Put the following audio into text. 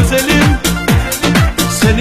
özelim